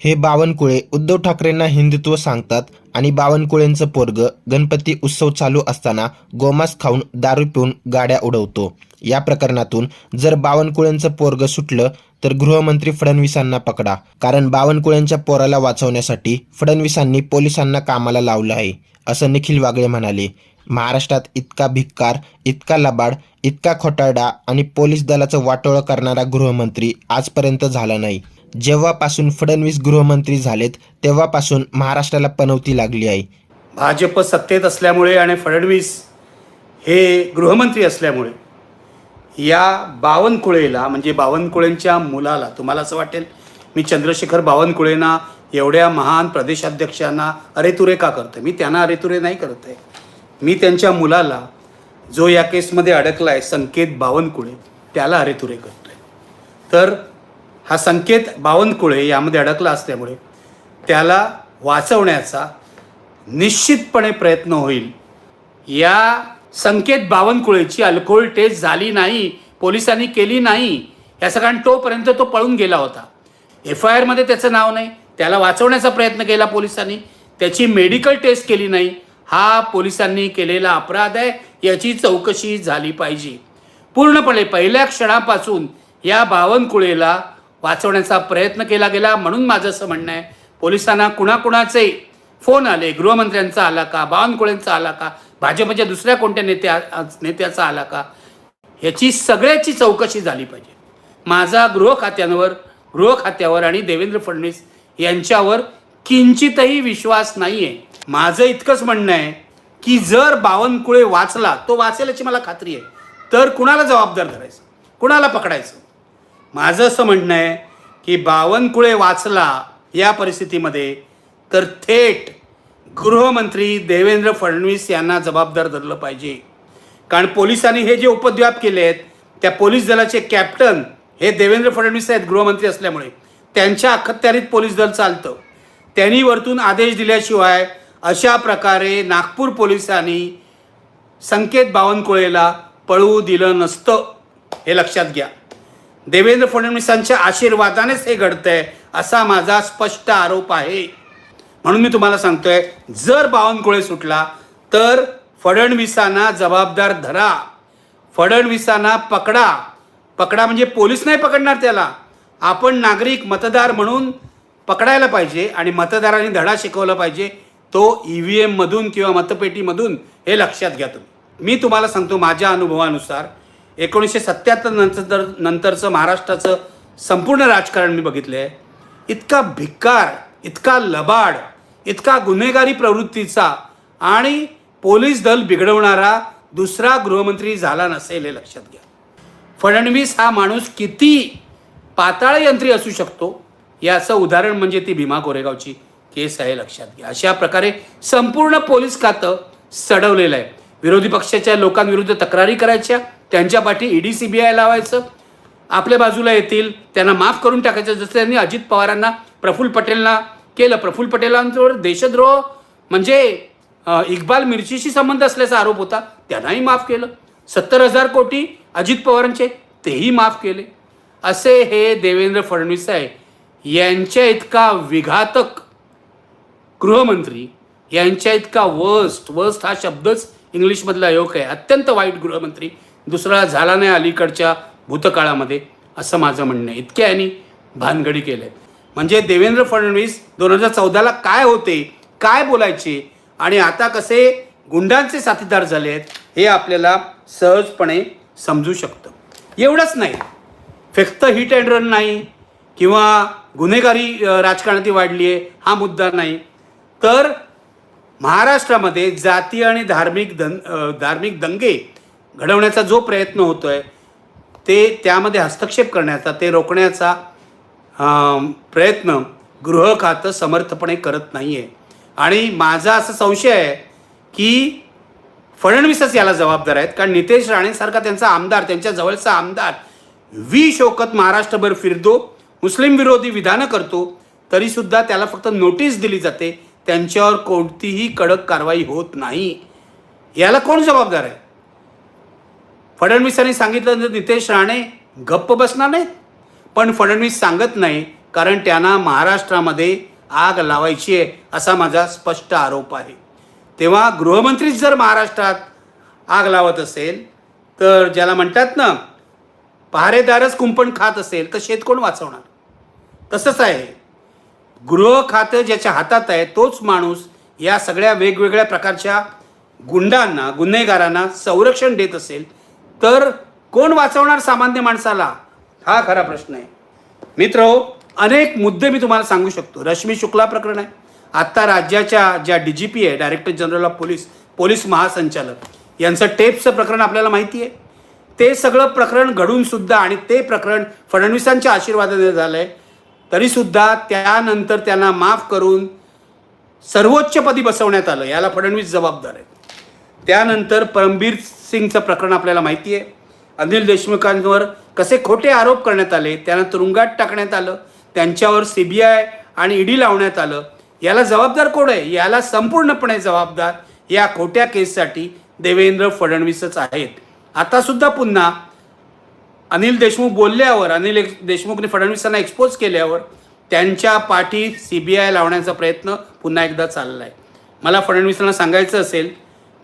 हे बावनकुळे उद्धव ठाकरेंना हिंदुत्व सांगतात आणि बावनकुळेंचं पोरग गणपती उत्सव चालू असताना गोमांस खाऊन दारू पिऊन गाड्या उडवतो. या प्रकरणातून जर बावनकुळेंचं पोरग सुटलं तर गृहमंत्री फडणवीसांना पकडा. कारण बावनकुळेंच्या पोराला वाचवण्यासाठी फडणवीसांनी पोलिसांना कामाला लावलं आहे असं निखिल वागळे म्हणाले. महाराष्ट्रात इतका भिक्कार इतका लबाड इतका खोटारडा आणि पोलीस दलाचं वाटोळं करणारा गृहमंत्री आजपर्यंत झाला नाही. जेव्हापासून फडणवीस गृहमंत्री झालेत तेव्हापासून महाराष्ट्राला पनवती लागली आहे. भाजप सत्तेत असल्यामुळे आणि फडणवीस हे गृहमंत्री असल्यामुळे या बावनकुळेला म्हणजे बावनकुळेंच्या मुलाला तुम्हाला असं वाटेल मी चंद्रशेखर बावनकुळेंना एवढ्या महान प्रदेशाध्यक्षांना अरेतुरे का करतो मी त्यांना अरेतुरे नाही करत आहे. मी त्यांच्या मुलाला जो या केसमध्ये अडकला आहे संकेत बावनकुळे त्याला अरेतुरे करतो आहे तर हा संकेत बावनकुळे यामध्ये अडकला असल्यामुळे त्याला वाचवण्याचा निश्चितपणे प्रयत्न होईल. या संकेत बावनकुळेची अल्कोहोल टेस्ट झाली नाही पोलिसांनी केली नाही याचं कारण तोपर्यंत तो पळून गेला होता. एफ आय आरमध्ये त्याचं नाव नाही. त्याला वाचवण्याचा प्रयत्न केला पोलिसांनी. त्याची मेडिकल टेस्ट केली नाही. हा पोलिसांनी केलेला अपराध आहे याची चौकशी झाली पाहिजे. पूर्णपणे पहिल्या क्षणापासून या बावनकुळेला वाचवण्याचा प्रयत्न केला गेला म्हणून माझं असं म्हणणं आहे. पोलिसांना कुणाकुणाचे फोन आले गृहमंत्र्यांचा आला का बावनकुळेंचा आला का भाजपच्या दुसऱ्या कोणत्या नेत्या नेत्याचा आला का ह्याची सगळ्याची चौकशी झाली पाहिजे. माझा गृह खात्यांवर गृह खात्यावर आणि देवेंद्र फडणवीस यांच्यावर किंचितही विश्वास नाही आहे माझं इतकंच म्हणणं आहे की जर बावनकुळे वाचला तो वाचेल याची मला खात्री आहे. तर कुणाला जबाबदार धरायचं? कुणाला पकडायचं? माझं असं म्हणणं आहे की बावनकुळे वाचला या परिस्थितीमध्ये तर थेट गृहमंत्री देवेंद्र फडणवीस यांना जबाबदार धरलं पाहिजे. कारण पोलिसांनी हे जे उपद्व्याप केले आहेत त्या पोलीस दलाचे कॅप्टन हे देवेंद्र फडणवीस आहेत गृहमंत्री असल्यामुळे. त्यांच्या अखत्यारीत पोलीस दल चालतं. त्यांनी वरतून आदेश दिल्याशिवाय अशा प्रकारे नागपूर पोलिसांनी संकेत बावनकुळेला पळवू दिलं नसतं. हे लक्षात घ्या. देवेंद्र फडणवीसांच्या आशीर्वादानेच हे घडतंय असा माझा स्पष्ट आरोप आहे. म्हणून मी तुम्हाला सांगतोय जर बावनकुळे सुटला तर फडणवीसांना जबाबदार धरा. फडणवीसांना पकडा. पकडा म्हणजे पोलीस नाही पकडणार त्याला. आपण नागरिक मतदार म्हणून पकडायला पाहिजे आणि मतदारांनी धडा शिकवला पाहिजे तो ई व्ही एममधून किंवा मतपेटीमधून हे लक्षात घ्या तुम्ही. मी तुम्हाला सांगतो माझ्या अनुभवानुसार एकोणीसशे सत्याहत्तर नंतर नंतरचं महाराष्ट्राचं संपूर्ण राजकारण मी बघितलं आहे इतका भिक्कार इतका लबाड इतका गुन्हेगारी प्रवृत्तीचा आणि पोलीस दल बिघडवणारा दुसरा गृहमंत्री झाला नसेल हे लक्षात घ्या. फडणवीस हा माणूस किती पाताळयंत्री असू शकतो? याचं उदाहरण म्हणजे ती भीमा कोरेगावची केस आहे लक्षात घ्या. अशा प्रकारे संपूर्ण पोलीस खातं सडवलेलं आहे. विरोधी पक्षाच्या लोकांविरुद्ध तक्रारी करायच्या त्यांच्या पाठी ईडी आय लावायचं. आपल्या बाजूला येतील त्यांना माफ करून टाकायचं. जसं त्यांनी अजित पवारांना प्रफुल्ल पटेलना केलं. प्रफुल्ल पटेलांवर देशद्रोह म्हणजे इक्बाल मिरचीशी संबंध असल्याचा आरोप होता. त्यांनाही माफ केलं. सत्तर हजार कोटी अजित पवारांचे तेही माफ केले. असे हे देवेंद्र फडणवीस आहे यांच्या इतका विघातक गृहमंत्री यांच्या इतका वर्स्ट वर्स्ट हा शब्दच इंग्लिशमधला योग आहे. अत्यंत वाईट गृहमंत्री दुसरा झाला नाही अलीकडच्या भूतकाळामध्ये असं माझं म्हणणं आहे. इतक्या यांनी भानगडी केल्या. म्हणजे देवेंद्र फडणवीस दोन हजार चौदाला काय होते काय बोलायचे आणि आता कसे गुंडांचे साथीदार झाले आहेत हे आपल्याला सहजपणे समजू शकतं. एवढंच नाही. फक्त हिट अँड रन नाही किंवा गुन्हेगारी राजकारणाती वाढली आहे हा मुद्दा नाही. तर महाराष्ट्रामध्ये जाती आणि धार्मिक दं धार्मिक दंगे घडवण्याचा जो प्रयत्न होतो आहे ते त्यामध्ये हस्तक्षेप करण्याचा ते रोखण्याचा प्रयत्न गृह खातं समर्थपणे करत नाही आहे आणि माझा असा संशय आहे की फडणवीसच याला जबाबदार आहेत. कारण नितेश राणेसारखा त्यांचा आमदार त्यांच्या जवळचा आमदार वी शोकत महाराष्ट्रभर फिरतो मुस्लिम विरोधी विधानं करतो तरीसुद्धा त्याला फक्त नोटीस दिली जाते. त्यांच्यावर कोणतीही कडक कारवाई होत नाही. याला कोण जबाबदार आहे? फडणवीसांनी सांगितलं तर नितेश राणे गप्प बसणार नाहीत. पण फडणवीस सांगत नाही कारण त्यांना महाराष्ट्रामध्ये आग लावायची आहे असा माझा स्पष्ट आरोप आहे. तेव्हा गृहमंत्रीच जर महाराष्ट्रात आग लावत असेल तर ज्याला म्हणतात ना पहारेदारच कुंपण खात असेल तर शेत कोण वाचवणार? तसंच आहे. गृह खातं ज्याच्या हातात आहे तोच माणूस या सगळ्या वेगवेगळ्या प्रकारच्या गुंडांना गुन्हेगारांना संरक्षण देत असेल तर कोण वाचवणार सामान्य माणसाला? हा खरा प्रश्न आहे. मित्र हो, अनेक मुद्दे मी तुम्हाला सांगू शकतो. रश्मी शुक्ला प्रकरण आहे. आत्ता राज्याच्या ज्या डी जी पी आहे director general of police police महासंचालक यांचं टेपचं प्रकरण आपल्याला माहिती आहे. ते सगळं प्रकरण घडून सुद्धा आणि ते प्रकरण फडणवीसांच्या आशीर्वादाने झालं आहे तरीसुद्धा त्यानंतर त्यांना माफ करून सर्वोच्चपदी बसवण्यात आलं. याला फडणवीस जबाबदार आहेत. त्यानंतर परमबीर सिंगचं प्रकरण आपल्याला माहिती आहे. अनिल देशमुखांवर कसे खोटे आरोप करण्यात आले त्यांना तुरुंगात टाकण्यात आलं त्यांच्यावर सी बी आय आणि ईडी लावण्यात आलं. याला जबाबदार कोण आहे? याला संपूर्णपणे जबाबदार या खोट्या केससाठी देवेंद्र फडणवीसच आहेत. आता सुद्धा पुन्हा अनिल देशमुख बोलल्यावर अनिल देशमुखने फडणवीसांना एक्सपोज केल्यावर त्यांच्या पाठी सी बी आय लावण्याचा प्रयत्न पुन्हा एकदा चालला आहे मला फडणवीसांना सांगायचं असेल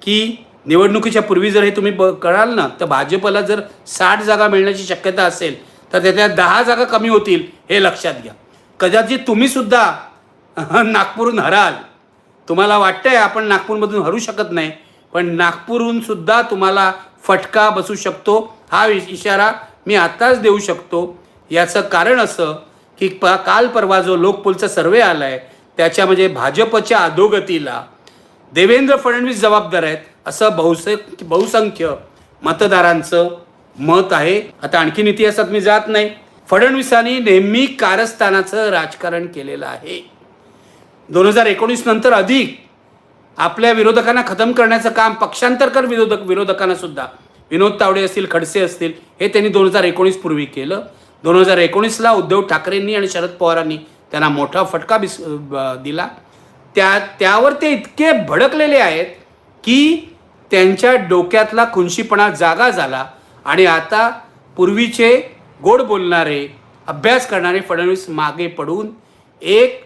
की निवडणुकीच्या पूर्वी जर हे तुम्ही ब कळाल ना तर भाजपला जर साठ जागा मिळण्याची शक्यता असेल तर त्याच्या दहा जागा कमी होतील हे लक्षात घ्या. कदाचित तुम्हीसुद्धा नागपूरहून हराल. तुम्हाला वाटतंय आपण नागपूरमधून हरू शकत नाही पण नागपूरहून सुद्धा तुम्हाला फटका बसू शकतो. हा इशारा मी आत्ताच देऊ शकतो. याचं कारण असं की प काल परवा जो लोकपूलचा सर्वे आला आहे त्याच्यामध्ये भाजपच्या अधोगतीला देवेंद्र फडणवीस जबाबदार आहेत असं बहुसंख्य बहुसंख्य मतदारांचं मत आहे. आता आणखीन इतिहासात मी जात नाही. फडणवीसांनी नेहमी कारस्थानाचं राजकारण केलेलं आहे. दोन हजार एकोणीस नंतर अधिक आपल्या विरोधकांना खतम करण्याचं काम पक्षांतरकर विरोधक विरोधकांना सुद्धा. विनोद तावडे असतील खडसे असतील हे त्यांनी दोन हजार एकोणीस पूर्वी केलं. दोन हजार एकोणीसला उद्धव ठाकरेंनी आणि शरद पवारांनी त्यांना मोठा फटका बिस दिला. त्या त्यावर ते इतके भडकलेले आहेत की त्यांच्या डोक्यातला खुनशीपणा जागा झाला आणि आता पूर्वीचे गोड बोलणारे अभ्यास करणारे फडणवीस मागे पडून एक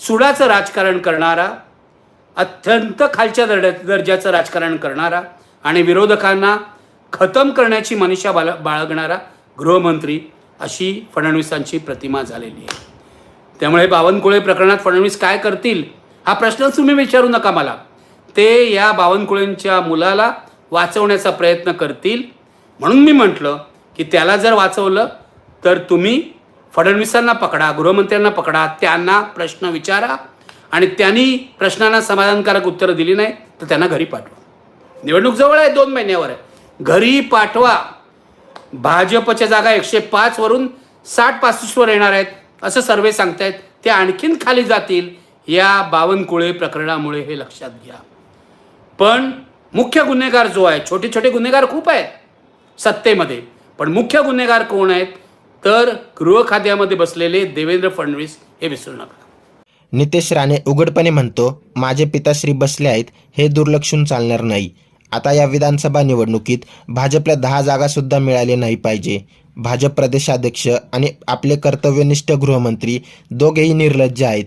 सुडाचं राजकारण करणारा अत्यंत खालच्या दर्जा दर्जाचं राजकारण करणारा आणि विरोधकांना खतम करण्याची मनीषा बाळ बाळगणारा गृहमंत्री अशी फडणवीसांची प्रतिमा झालेली आहे. त्यामुळे बावनकुळे प्रकरणात फडणवीस काय करतील हा प्रश्नच तुम्ही विचारू नका मला. ते या बावनकुळेंच्या मुलाला वाचवण्याचा प्रयत्न करतील. म्हणून मी म्हटलं की त्याला जर वाचवलं तर तुम्ही फडणवीसांना पकडा गृहमंत्र्यांना पकडा त्यांना प्रश्न विचारा आणि त्यांनी प्रश्नांना समाधानकारक उत्तरं दिली नाही तर त्यांना घरी पाठवा. निवडणूक जवळ आहे दोन महिन्यावर आहे. घरी पाठवा. भाजपच्या जागा एकशे पाचवरून साठ पासष्टवर येणार आहेत. असं सर्वे सांगतायत ते आणखीन खाली जातील. या बावनकुळे प्रकरणामुळे हे लक्षात घ्या. पण मुख्य गुन्हेगार जो आहे छोटे छोटे गुन्हेगार खूप आहेत सत्तेमध्ये. पण मुख्य गुन्हेगार कोण आहेत? तर गृहखाद्यामध्ये बसलेले देवेंद्र फडणवीस हे विसरू नका. नितेश राणे उघडपणे म्हणतो माझे पिताश्री बसले आहेत हे दुर्लक्षून चालणार नाही. आता या विधानसभा निवडणुकीत भाजपला दहा जागासुद्धा मिळाले नाही पाहिजे. भाजप प्रदेशाध्यक्ष आणि आपले कर्तव्यनिष्ठ गृहमंत्री दोघेही निर्लज्ज आहेत.